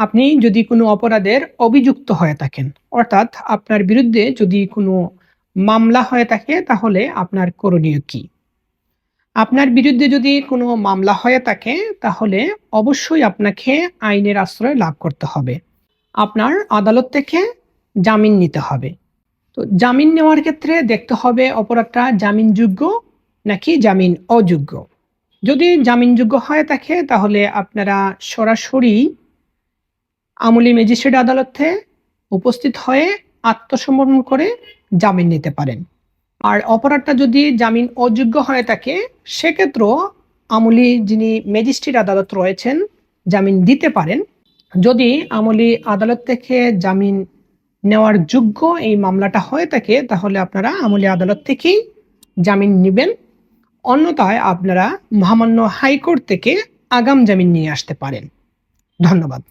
আপনি যদি কোনো অপরাধের অভিযুক্ত হয়ে থাকেন, অর্থাৎ আপনার বিরুদ্ধে যদি কোনো মামলা হয়ে থাকে, তাহলে আপনার করণীয় কি? আপনার বিরুদ্ধে যদি কোনো মামলা হয়ে থাকে, তাহলে অবশ্যই আপনাকে আইনের আশ্রয় লাভ করতে হবে। আপনার আদালত থেকে জামিন নিতে হবে। তো জামিন নেওয়ার ক্ষেত্রে দেখতে হবে অপরাধটা জামিনযোগ্য নাকি জামিন অযোগ্য। যদি জামিনযোগ্য হয়ে থাকে, তাহলে আপনারা সরাসরি আমলি ম্যাজিস্ট্রেট আদালতে উপস্থিত হয়ে আত্মসমর্পণ করে জামিন নিতে পারেন। আর অপরাধটা যদি জামিন অযোগ্য হয়ে থাকে, সেক্ষেত্রেও আমলি যিনি ম্যাজিস্ট্রেট আদালত রয়েছেন, জামিন দিতে পারেন। যদি আমলি আদালত থেকে জামিন নেওয়ার যোগ্য এই মামলাটা হয়ে থাকে, তাহলে আপনারা আমলি আদালত থেকেই জামিন নেবেন। অন্যথায় আপনারা মহামান্য হাইকোর্ট থেকে আগাম জামিন নিয়ে আসতে পারেন। ধন্যবাদ।